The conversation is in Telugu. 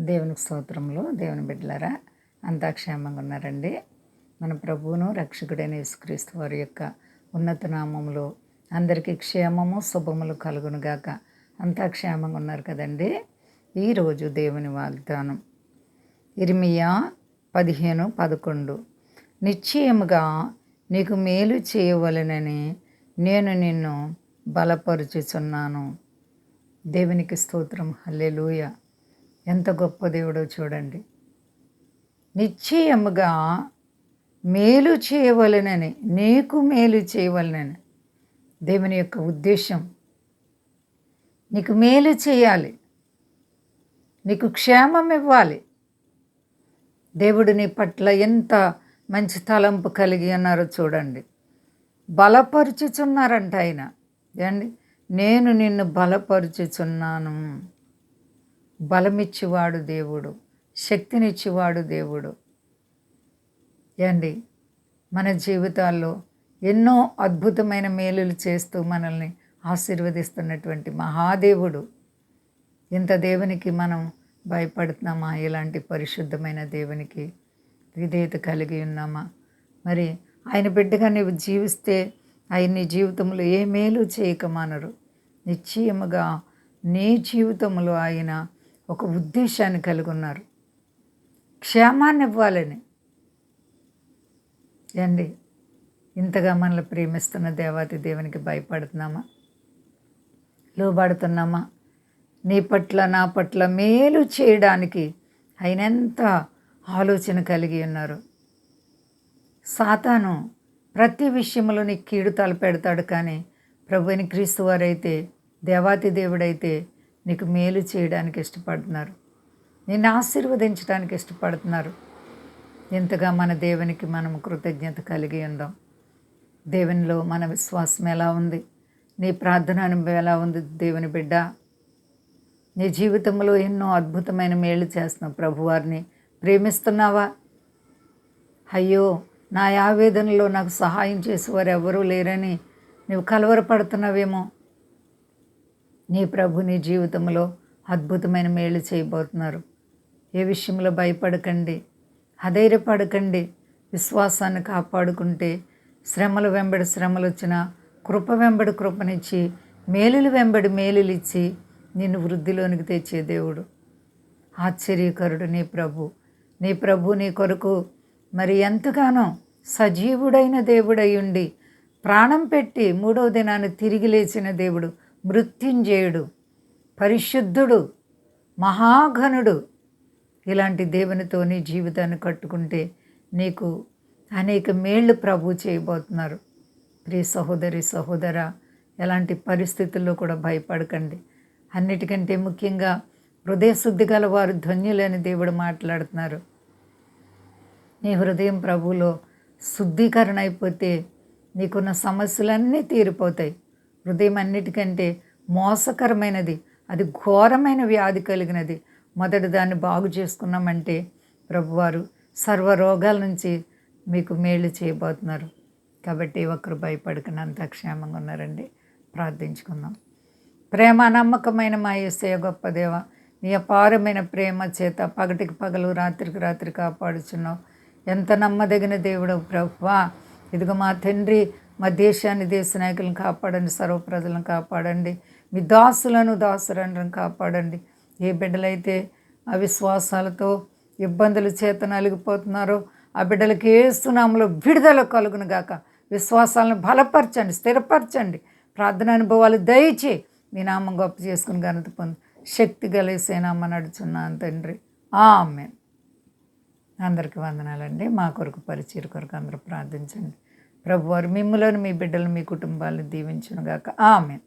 దేవునికి స్తోత్రంలో దేవుని బిడ్డలారా అంతా క్షేమంగా ఉన్నారండి. మన ప్రభువును రక్షకుడైన యేసుక్రీస్తు వారి యొక్క ఉన్నత నామంలో అందరికీ క్షేమము శుభములు కలుగునుగాక అంతా క్షేమంగా ఉన్నారు కదండి. ఈరోజు దేవుని వాగ్దానం. ఇరిమియా పదిహేను పదకొండు. నిశ్చయముగా నీకు మేలు చేయవలనని నేను నిన్ను బలపరుచుచున్నాను. దేవునికి స్తోత్రం. హల్లెలూయ. ఎంత గొప్ప దేవుడో చూడండి. నిశ్చయముగా మేలు చేయవలనని నీకు మేలు చేయవలనని దేవుని యొక్క ఉద్దేశం. నీకు మేలు చేయాలి. నీకు క్షేమం ఇవ్వాలి. దేవుడు నీ పట్ల ఎంత మంచి తలంపు కలిగి ఉన్నారో చూడండి. బలపరుచుచున్నారంట ఆయన. ఏండి నేను నిన్ను బలపరుచుచున్నాను. బలమిచ్చేవాడు దేవుడు శక్తినిచ్చేవాడు దేవుడు. ఏండి మన జీవితాల్లో ఎన్నో అద్భుతమైన మేలులు చేస్తూ మనల్ని ఆశీర్వదిస్తున్నటువంటి మహాదేవుడు. ఇంత దేవునికి మనం భయపడుతున్నామా? ఇలాంటి పరిశుద్ధమైన దేవునికి విధేయత కలిగి ఉన్నామా? మరి ఆయన బిడ్డగా నీవు జీవిస్తే ఆయన నీ జీవితంలో ఏ మేలు చేయకమానరు? నిశ్చయముగా నీ జీవితంలో ఆయన ఒక ఉద్దేశాన్ని కలిగి ఉన్నారు క్షేమాన్ని ఇవ్వాలని. ఏండి ఇంతగా మనల్ని ప్రేమిస్తున్న దేవాతి దేవునికి భయపడుతున్నామా? లోబడుతున్నామా? నీ పట్ల నా పట్ల మేలు చేయడానికి ఆయన ఎంత ఆలోచన కలిగి ఉన్నారు. సాతాను ప్రతి విషయంలో నీ కీడు తలపెడతాడు కానీ ప్రభుని క్రీస్తు వారైతే దేవాతి దేవుడైతే నీకు మేలు చేయడానికి ఇష్టపడుతున్నారు. నిన్ను ఆశీర్వదించడానికి ఇష్టపడుతున్నారు. ఎంతగా మన దేవునికి మనం కృతజ్ఞత కలిగి ఉందాం. దేవునిలో మన విశ్వాసం ఎలా ఉంది? నీ ప్రార్థన అనుభవం ఎలా ఉంది దేవుని బిడ్డ? నీ జీవితంలో ఎన్నో అద్భుతమైన మేలు చేస్తున్నావు ప్రభువారిని. ప్రేమిస్తున్నావా? అయ్యో నా ఆవేదనలో నాకు సహాయం చేసేవారు ఎవరూ లేరని నువ్వు కలవరపడుతున్నావేమో. నీ ప్రభు నీ జీవితంలో అద్భుతమైన మేలు చేయబోతున్నారు. ఏ విషయంలో భయపడకండి అధైర్యపడకండి విశ్వాసాన్ని కాపాడుకుంటే శ్రమలు వెంబడి శ్రమలు వచ్చిన కృప వెంబడి కృపనిచ్చి మేలులు వెంబడి మేలులు ఇచ్చి నిన్ను వృద్ధిలోనికి తెచ్చే దేవుడు. ఆశ్చర్యకరుడు నీ ప్రభు. నీ ప్రభు నీ కొరకు మరి ఎంతగానో సజీవుడైన దేవుడై ఉండి ప్రాణం పెట్టి మూడవ దినాన్ని తిరిగి లేచిన దేవుడు. మృత్యుంజయుడు పరిశుద్ధుడు మహాఘనుడు. ఇలాంటి దేవునితో నీ జీవితాన్ని కట్టుకుంటే నీకు అనేక మేళ్ళు ప్రభు చేయబోతున్నారు. ప్రియ సహోదరి సహోదర ఎలాంటి పరిస్థితుల్లో కూడా భయపడకండి. అన్నిటికంటే ముఖ్యంగా హృదయశుద్ధి గల వారు ధన్యులని దేవుడు మాట్లాడుతున్నారు. నీ హృదయం ప్రభులో శుద్ధీకరణ అయిపోతే నీకున్న సమస్యలన్నీ తీరిపోతాయి. హృదయం అన్నిటికంటే మోసకరమైనది అది ఘోరమైన వ్యాధి కలిగినది. మొదటి దాన్ని బాగు చేసుకున్నామంటే ప్రభువారు సర్వ రోగాల నుంచి మీకు మేలు చేయబోతున్నారు. కాబట్టి ఒకరు భయపడకనంత క్షేమంగా ఉన్నారండి. ప్రార్థించుకుందాం. ప్రేమ నమ్మకమైన మా ఏసయ గొప్ప దేవ నీ అపారమైన ప్రేమ చేత పగటికి పగలు రాత్రికి రాత్రి కాపాడుచున్నావు. ఎంత నమ్మదగిన దేవుడు ప్రభువా. ఇదిగో మా తండ్రి మా దేశాన్ని దేశ నాయకులను కాపాడండి సర్వ ప్రజలను కాపాడండి. మీ దాసులను దాసురండ్రం కాపాడండి. ఏ బిడ్డలైతే అవిశ్వాసాలతో ఇబ్బందుల చేత నలిగిపోతున్నారో ఆ బిడ్డలకి ఏస్తున్నాములో విడుదల కలుగును గాక. విశ్వాసాలను బలపరచండి స్థిరపరచండి. ప్రార్థన అనుభవాలు దయచే మీ నామం గొప్ప చేసుకుని ఘనత పొంది. శక్తి కలిసేనామా నడుచున్నాను తండ్రి. ఆమె అందరికీ వందనాలండి. మా కొరకు పరిచయ కొరకు అందరూ ప్రార్థించండి. ప్రభువారు మిమ్మలను మీ బిడ్డలు మీ కుటుంబాలను దీవించునుగాక. ఆమెన్.